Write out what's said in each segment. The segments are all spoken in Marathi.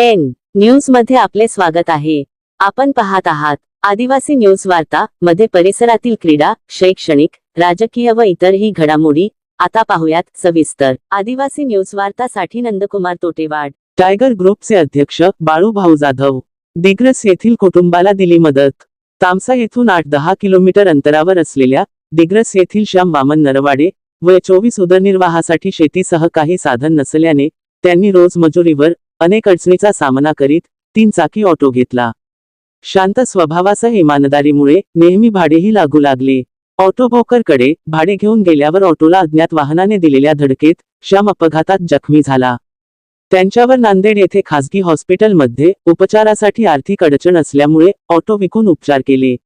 एन न्यूजमध्ये आपले स्वागत आहे. आपण पाहत आहात आदिवासी न्यूज वार्ता मध्ये परिसरातील क्रीडा शैक्षणिक राजकीय व इतरही घडामोडी आता पाहुयात सविस्तर. आदिवासी न्यूज वार्तासाठी नंदकुमार तोटेवाड. टायगर ग्रुपचे अध्यक्ष बाळू भाऊ जाधव. दिग्रस येथील कुटुंबाला दिली मदत. तामसा येथून आठ दहा किलोमीटर अंतरावर असलेल्या दिग्रस येथील श्याम वामन नरवाडे व चोवीस उदरनिर्वाहासाठी शेतीसह काही साधन नसल्याने त्यांनी रोज मजुरीवर अनेक अडचणीचा सामना करीत तीन चाकी ऑटो घेतला. शांत स्वभावासह इमानदारीमुळे नेहमी भाडेही लागू लागले. ऑटो भोकरकडे भाडे घेऊन गेल्यावर ऑटोला अज्ञात वाहनाने दिलेल्या धडकेत श्याम अपघातात जखमी झाला. त्यांच्यावर नांदेड येथे खासगी हॉस्पिटलमध्ये उपचारासाठी आर्थिक अडचण असल्यामुळे ऑटो विकून उपचार केले.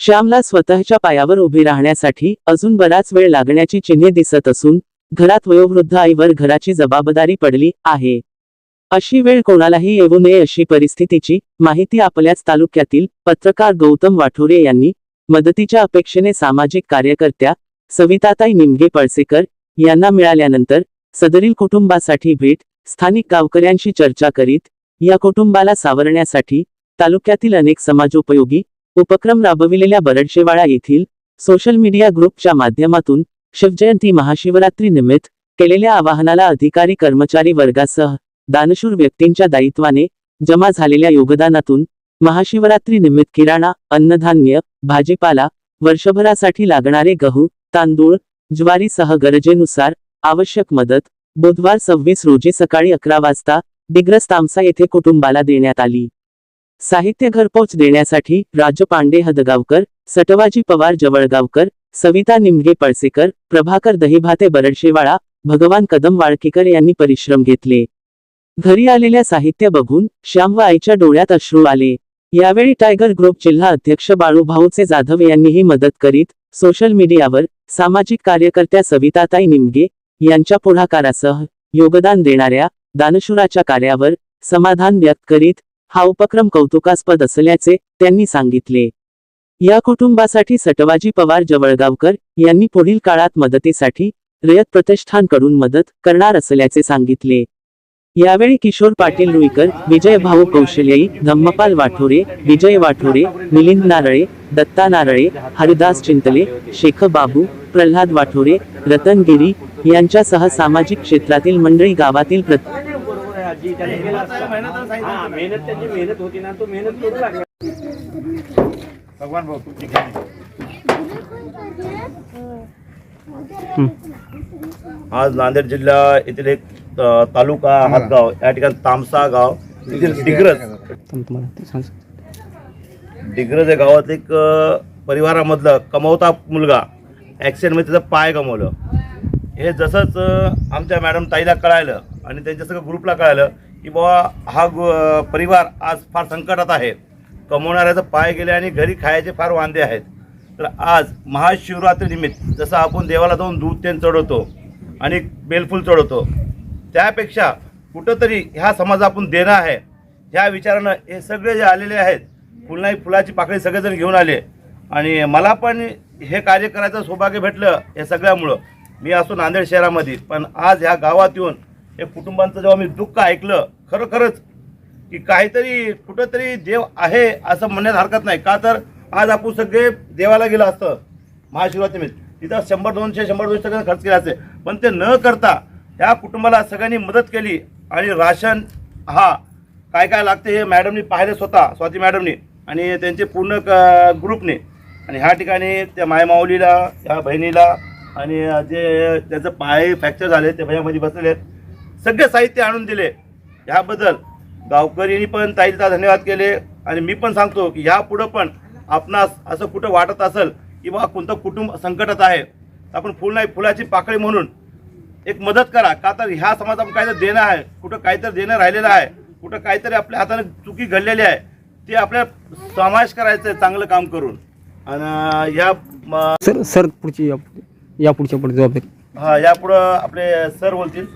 श्यामला स्वतःच्या पायावर उभे राहण्यासाठी अजून बराच वेळ लागण्याची चिन्हे दिसत असून घरात वयोवृद्ध आईवर घराची जबाबदारी पडली आहे. अशी वेळ कोणालाही येऊ नये अशी परिस्थितीची माहिती आपल्याच तालुक्यातील पत्रकार गौतम वाठोरे यांनी मदतीच्या अपेक्षेने सामाजिक कार्यकर्त्या सविताताई निमगे पळसेकर यांना मिळाल्यानंतर सदरील कुटुंबासाठी भेट स्थानिक गावकऱ्यांशी चर्चा करीत या कुटुंबाला सावरण्यासाठी तालुक्यातील अनेक समाजोपयोगी उपक्रम राबविलेल्या बरडशेवाळा येथील सोशल मीडिया ग्रुपच्या माध्यमातून शिवजयंती महाशिवरात्री निमित्त केलेल्या आवाहनाला अधिकारी कर्मचारी वर्गासह दानशूर व्यक्तींच्या दायित्वाने जमा झालेल्या योगदानातून महाशिवरात्री निमित्त किराणा अन्नधान्य भाजीपाला वर्षभरासाठी लागणारे गहू तांदूळ ज्वारीसह गरजेनुसार आवश्यक मदत बुधवार सव्वीस रोजी सकाळी अकरा वाजता दिग्रस तामसा येथे कुटुंबाला देण्यात आली. साहित्य घरपोच देण्यासाठी राजपांडे हदगावकर सटवाजी पवार जवळगावकर सविता निमगे पळसेकर प्रभाकर दहिभाते बरडशेवाळा भगवान कदम वाळकीकर यांनी परिश्रम घेतले. घरी आलेल्या साहित्य बघून श्याम व आईच्या डोळ्यात अश्रू आले. यावेळी टायगर ग्रुप जिल्हा अध्यक्ष बाळूभाऊचे जाधव यांनीही मदत करीत सोशल मीडियावर सामाजिक कार्यकर्त्या सविताताई निमगे यांच्या पुढाकारासह योगदान देणाऱ्या दानशुराच्या कार्यावर समाधान व्यक्त करीत हा उपक्रम कौतुकास्पद असल्याचे त्यांनी सांगितले. या कुटुंबासाठी सटवाजी पवार जवळगावकर यांनी पुढील काळात मदतीसाठी रयत प्रतिष्ठानकडून मदत करणार असल्याचे सांगितले. यावेळी किशोर पाटील रुईकर विजय भाऊ कौशल्याई धम्मपाल वाठोरे विजय वाठोरे मिलिंद नारळे दत्ता नारळे हरिदास चिंतले शेख बाबू प्रल्हाद वाठोरे रतन गिरी यांच्यासह सामाजिक क्षेत्रातील मंडळी गावातील भगवान भाऊ तुमची आज नांदेड जिल्हा येथील एक तालुका हातगाव या ठिकाणी तामसा गाव येथील डिग्रज डिग्रज या गावात एक परिवारामधलं कमवता मुलगा. ॲक्सिडेंटमध्ये त्याचं पाय गमावलं. हे जसंच आमच्या मॅडम ताईला कळालं आणि त्यांच्या सगळं ग्रुपला कळालं की बाबा हा परिवार आज फार संकटात आहे. कमवणाऱ्याचं पाय गेले आणि घरी खायचे फार वांदे आहेत. तर आज महाशिवरात्री निमित्त जसं आपण देवाला जाऊन दूध तेन चढवतो आणि बेलफूल चढवतो त्यापेक्षा कुठंतरी ह्या समाज आपण देणं आहे. ह्या विचारानं हे सगळे जे आलेले आहेत फुलनाई फुलाची पाकळी सगळेजण घेऊन आले. आणि मला पण हे कार्य करायचं सौभाग्य भेटलं हे सगळ्यामुळं. मी असतो नांदेड शहरामध्ये पण आज ह्या गावात येऊन हे कुटुंबांचं जेव्हा मी दुःख ऐकलं खरोखरच की काहीतरी कुठंतरी देव आहे असं म्हणण्यात हरकत नाही. का तर आज आपण सगळे देवाला गेलं असतं महाशिवरात्रीमध्ये तिथं शंभर दोनशे शंभर दोनशे सगळं खर्च केला असते पण ते न करता ह्या कुटुंबाला सगळ्यांनी मदत केली आणि राशन हा काय काय लागते हे मॅडमनी पाहिलं स्वतः स्वाती मॅडमनी आणि त्यांचे पूर्ण क ग्रुपने. आणि ह्या ठिकाणी त्या मायमाऊलीला ह्या बहिणीला आणि जे त्याचं पाय फ्रॅक्चर झाले ते भयामध्ये बसलेले आहेत. सगळे साहित्य आणून दिले. ह्याबद्दल गावकरीनी पण ताईचा धन्यवाद केले. आणि मी पण सांगतो की ह्यापुढं पण आपणास असं कुठं वाटत असेल की बा कोणतं कुटुंब संकटात आहे तर आपण फुल नाही फुलाची पाकळी म्हणून एक मदत करा. का तर ह्या समाजात आपण काहीतरी देणं आहे कुठं काहीतरी देणं राहिलेलं आहे कुठं काहीतरी आपल्या हाताने चुकी घडलेली आहे ते आपल्या समावेश करायचं आहे चांगलं काम करून. आणि म- सर सर पुढची या या पुढच्या पुढे जबाबदारी हा यापुढं आपले सर बोलतील.